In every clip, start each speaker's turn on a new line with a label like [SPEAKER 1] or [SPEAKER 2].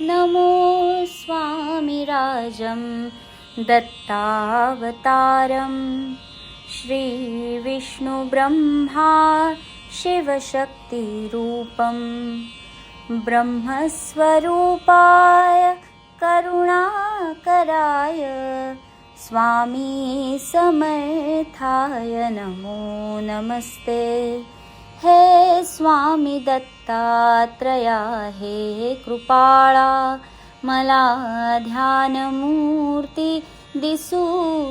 [SPEAKER 1] नमो स्वामिराजं दत्तावतारं श्रीविष्णुब्रह्मा शिवशक्तिरूपं ब्रह्मस्वरूपाय करुणाकराय स्वामी समर्थाय नमो नमस्ते हे स्वामी दत्तात्रया हे कृपाळा मला ध्यानमूर्ती दिसू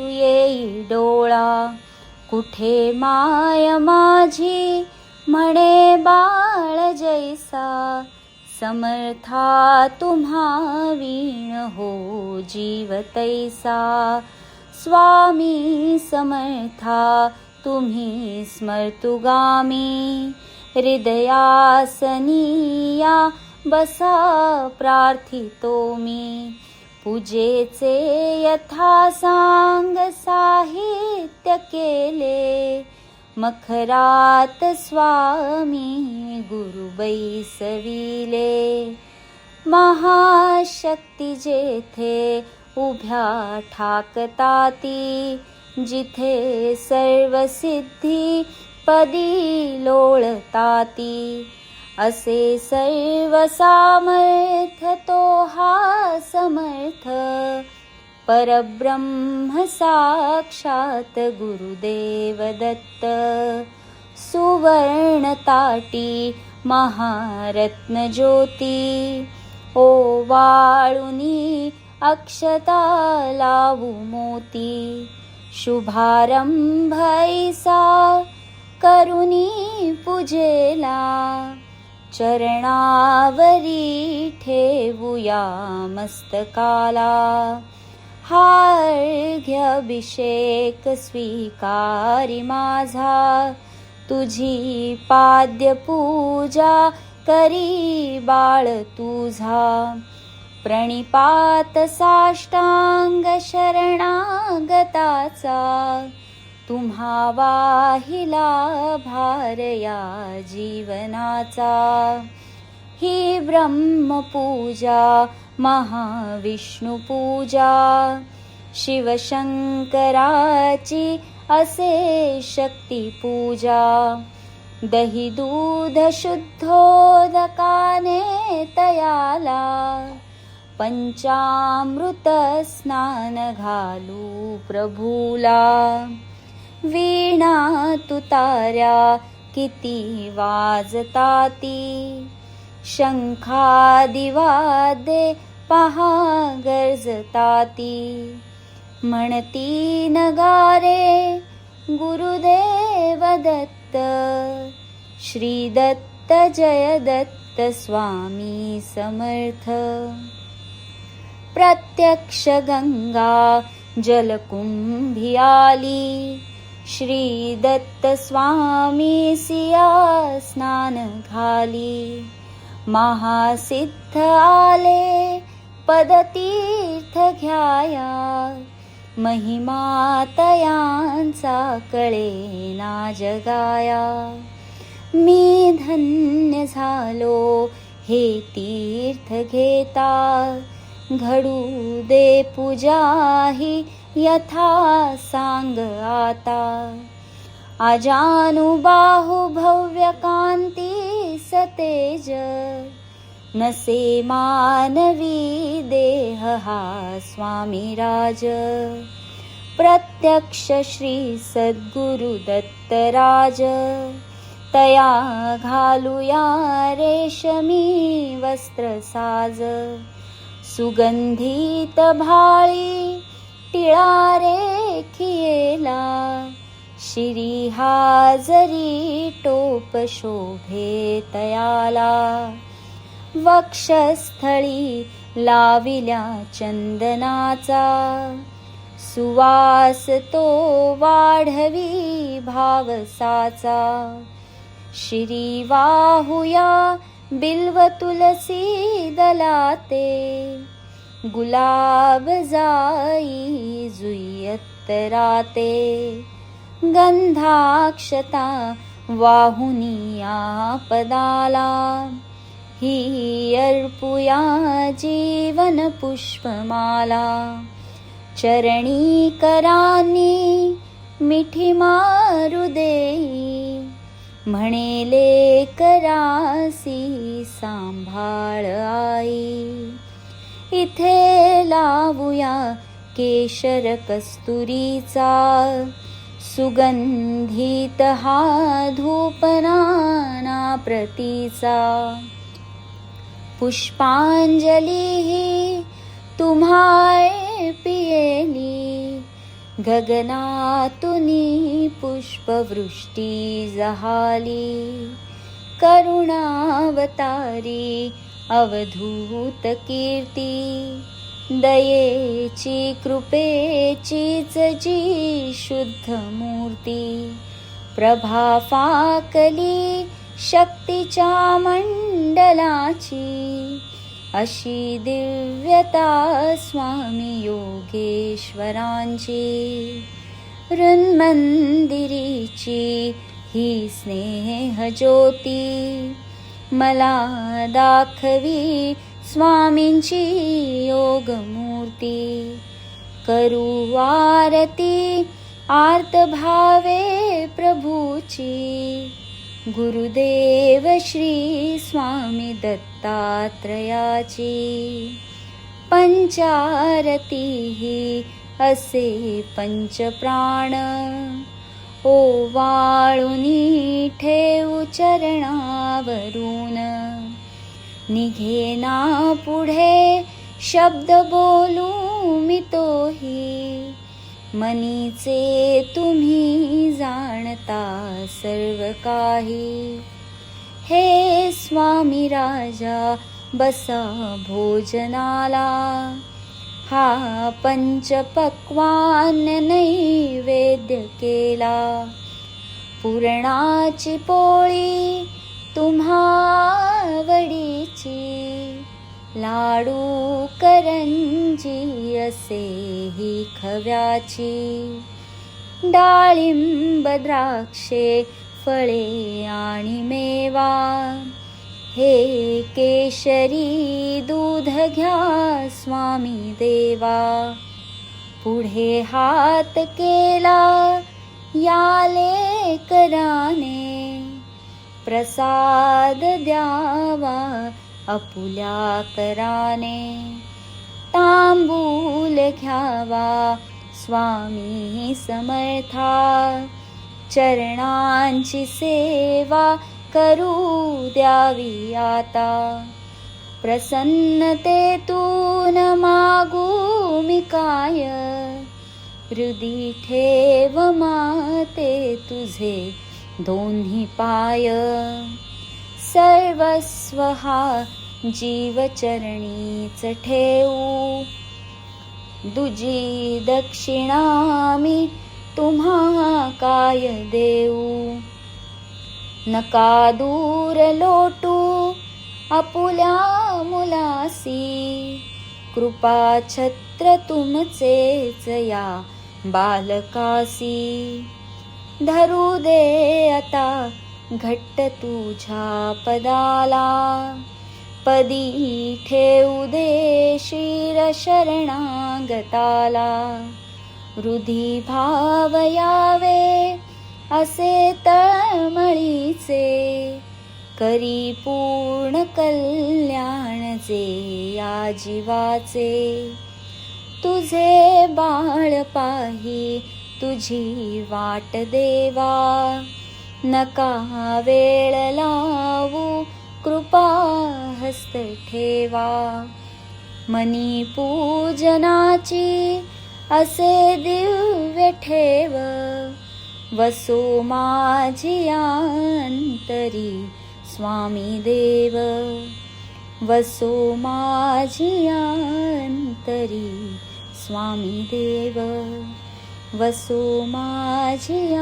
[SPEAKER 1] येई डोळा. कुठे माय माझी म्हणे बाळ जैसा समर्था तुम्हा वीण हो जीव तैसा. स्वामी समर्था तुम्ही स्मर्तुगामी हृदयासनीया बसा प्रार्थितो मी. पूजेचे यथा सांग साहित्य केले. मखरात स्वामी गुरु बैसविले महाशक्ती जेथे उभ्या ठाकताती जिथे सर्व सिद्धी पदी लोळताती असे सर्व सामर्थ तो हा समर्थ. परब्रह्म साक्षात गुरुदेव दत्त सुवर्णताटी महारत्न ज्योती. ओ वाळुनी अक्षता लावू मोती शुभारंभ ऐसा करुणी पूजेला चरणावरी ठेवूया मस्तकाला. हार्घ्यभिषेक स्वीकारी माझा तुझी पाद्य पूजा करी बाळ तुझा. प्रणिपात साष्टांग शरणागताचा तुम्हा वाहिला भार या जीवनाचा. ही ब्रह्मपूजा महाविष्णुपूजा शिवशंकराची असे शक्तिपूजा. दही दूध शुद्धोदकाने तयाला पंचामृत स्नान घालू प्रभूला. वीणा तुतार्या किती वाजताती शंखादिवादे पहा गर्जताती म्हणती नगारे गुरुदेव दत्त. श्री दत्त जय दत्त स्वामी समर्थ. प्रत्यक्ष गंगा जलकुंभी आली श्री दत्त स्वामी सिया स्नान घाली महासिद्ध आले पदतीर्थ घ्याया। महिमा तयांचा कळे ना जगाया। मी धन्य झालो हे तीर्थ घेता। घडू दे पूजाही यथा सांग आता. अजानुबाहु भव्य कांती सतेज नसे मानवी देह हा स्वामी राज. प्रत्यक्ष श्री सद्गुरु दत्तराज तया घालूया रेशमी वस्त्र साज. सुगंधित भाळी टिळा रेखियेला शिरी हाजरी टोप शोभे तयाला. वक्षस्थळी लाविल्या चंदनाचा सुवास तो वाढवी भावसाचा. श्री वाहुया बिल्व तुलसी दलाते गुलाब जाई जुयत राते गंधाक्षता वाहुनिया पदाला ही अर्पुया जीवन पुष्पमाला चरणी करानी मिठी मारुदेई म्हणेले करासी सांभाळ आई. इथे लावूया केशर कस्तुरीचा. सुगंधित हा धूपनाना प्रतीचा. पुष्पांजली ही तुम्हाय पियेली. गगनातुनी पुष्पवृष्टी जहाली करुणावतारी अवधूत कीर्ती दयेची कृपेचीच जी शुद्ध मूर्ती प्रभा फाकली शक्तीच्या मंडलाची अशी दिव्यता स्वामी योगेश्वरांची. ऋन्मंदिरीची ही स्नेह ज्योती मला दाखवी स्वामींची योगमूर्ती. करू आरती आर्त भावे प्रभूची. गुरुदेव श्री स्वामी दत्तात्रयाची पंचारती ही असे पंचप्राण. वाळुनी ठेवू चरणावरून. निघेना पुढे शब्द बोलू मी तोही. मनीचे तुम्ही जाणता सर्व काही. हे स्वामी राजा बसा भोजनाला. हा पंचपक्वान नैवेद्य केला. पुरणाची पोळी तुम्हा आवडीची. लाडू करंजी असे ही खव्याची. डाळिंब द्राक्षे फळे आणि मेवा. हे केशरी दूध घ्या स्वामी देवा. पुढे हात केला याले कराने. प्रसाद द्यावा अपुल्या कराने तांबूल घ्यावा स्वामी समर्था. चरणांची सेवा करू द्यावी आता. प्रसन्नतेतून मागू मी काय? हृदी ठेव माते तुझे दोन्ही पाय. सर्वस्व हा जीवचरणीच ठेवू. दुजी दक्षिणा मी तुम्हा काय देऊ? नका दूर लोटू आपुल्या मुलासी. कृपा छत्र तुमचेच या बालकासी. धरू दे आता घट्ट तुझ्या पदाला पदी ठेवू दे शिर शरणागताला हृदी भाव यावे असे तळमळीचे. करी पूर्ण कल्याण जे या जीवाचे तुझे बाळ पाही तुझी वाट देवा. नका वेळ लावू कृपा हस्त ठेवा. मनी पूजनाची असे दिव्य ठेव. वसो माझी अंतरी स्वामी देव. वसो माझी अंतरी स्वामी देव. वसो माझी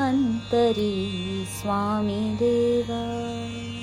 [SPEAKER 1] अंतरी स्वामी देवा।